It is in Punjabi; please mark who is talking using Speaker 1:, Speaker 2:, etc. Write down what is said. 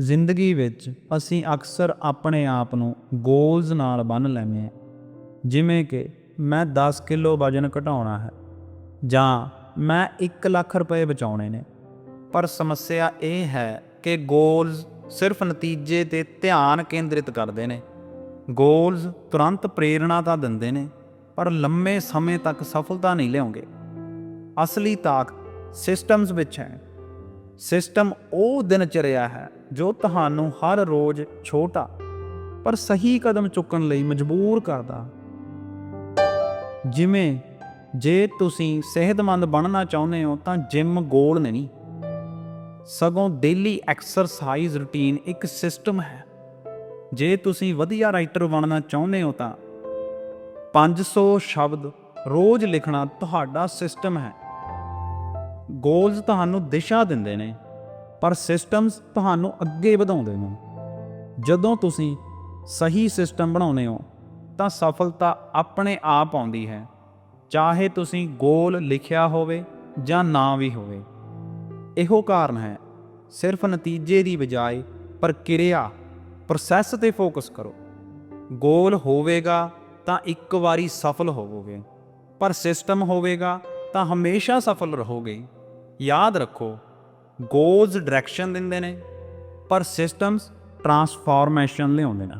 Speaker 1: ਜ਼ਿੰਦਗੀ ਵਿੱਚ ਅਸੀਂ ਅਕਸਰ ਆਪਣੇ ਆਪ ਨੂੰ ਗੋਲਸ ਨਾਲ ਬੰਨ ਲੈਂਦੇ ਹਾਂ। ਜਿਵੇਂ ਕਿ ਮੈਂ 10 ਕਿਲੋ ਵਜਨ ਘਟਾਉਣਾ ਹੈ ਜਾਂ ਮੈਂ 1 ਲੱਖ ਰੁਪਏ ਬਚਾਉਣੇ ਨੇ। ਪਰ ਸਮੱਸਿਆ ਇਹ ਹੈ ਕਿ ਗੋਲਸ ਸਿਰਫ ਨਤੀਜੇ ਤੇ ਧਿਆਨ ਕੇਂਦਰਿਤ ਕਰਦੇ ਨੇ। ਗੋਲਸ ਤੁਰੰਤ ਪ੍ਰੇਰਣਾ ਤਾਂ ਦਿੰਦੇ ਨੇ, ਪਰ ਲੰਮੇ ਸਮੇਂ ਤੱਕ ਸਫਲਤਾ ਨਹੀਂ ਲਿਆਉਂਗੇ ਅਸਲੀ ਤਾਕਤ ਸਿਸਟਮਸ ਵਿੱਚ ਹੈ। ਸਿਸਟਮ ਉਹ ਦਿਨਚਰਿਆ ਹੈ ਜੋ ਤੁਹਾਨੂੰ ਹਰ ਰੋਜ਼ ਛੋਟਾ ਪਰ ਸਹੀ ਕਦਮ ਚੁੱਕਣ ਲਈ ਮਜਬੂਰ ਕਰਦਾ। ਜਿਵੇਂ ਜੇ ਤੁਸੀਂ ਸਿਹਤਮੰਦ ਬਣਨਾ ਚਾਹੁੰਦੇ ਹੋ ਤਾਂ ਜਿਮ ਗੋਲ ਨਹੀਂ। ਸਗੋਂ ਡੇਲੀ ਐਕਸਰਸਾਈਜ਼ ਰੁਟੀਨ ਇੱਕ ਸਿਸਟਮ ਹੈ। ਜੇ ਤੁਸੀਂ ਵਧੀਆ ਰਾਈਟਰ ਬਣਨਾ ਚਾਹੁੰਦੇ ਹੋ ਤਾਂ 500 ਸ਼ਬਦ ਰੋਜ਼ ਲਿਖਣਾ ਤੁਹਾਡਾ ਸਿਸਟਮ ਹੈ। ਗੋਲਸ ਤੁਹਾਨੂੰ ਦਿਸ਼ਾ ਦਿੰਦੇ ਨੇ, ਪਰ ਸਿਸਟਮਸ ਤੁਹਾਨੂੰ ਅੱਗੇ ਵਧਾਉਂਦੇ ਨੇ। ਜਦੋਂ ਤੁਸੀਂ ਸਹੀ ਸਿਸਟਮ ਬਣਾਉਂਦੇ ਹੋ, ਤਾਂ ਸਫਲਤਾ ਆਪਣੇ ਆਪ ਆਉਂਦੀ ਹੈ। ਚਾਹੇ ਤੁਸੀਂ ਗੋਲ ਲਿਖਿਆ ਹੋਵੇ ਜਾਂ ਨਾ ਵੀ ਹੋਵੇ। ਇਹੋ ਕਾਰਨ ਹੈ, ਸਿਰਫ ਨਤੀਜੇ ਦੀ ਬਜਾਏ ਪ੍ਰਕਿਰਿਆ ਪ੍ਰੋਸੈਸ ਤੇ ਫੋਕਸ ਕਰੋ। ਗੋਲ ਹੋਵੇਗਾ ਤਾਂ ਇੱਕ ਵਾਰੀ ਸਫਲ ਹੋਵੋਗੇ, ਪਰ ਸਿਸਟਮ ਹੋਵੇਗਾ ਤਾਂ ਹਮੇਸ਼ਾ ਸਫਲ ਰਹੋਗੇ। ਯਾਦ ਰੱਖੋ ਗੋਲਸ ਡਾਇਰੈਕਸ਼ਨ ਦਿੰਦੇ ਨੇ ਪਰ ਸਿਸਟਮਸ ਟਰਾਂਸਫਾਰਮੇਸ਼ਨ ਲਿਆਉਂਦੇ ਨੇ।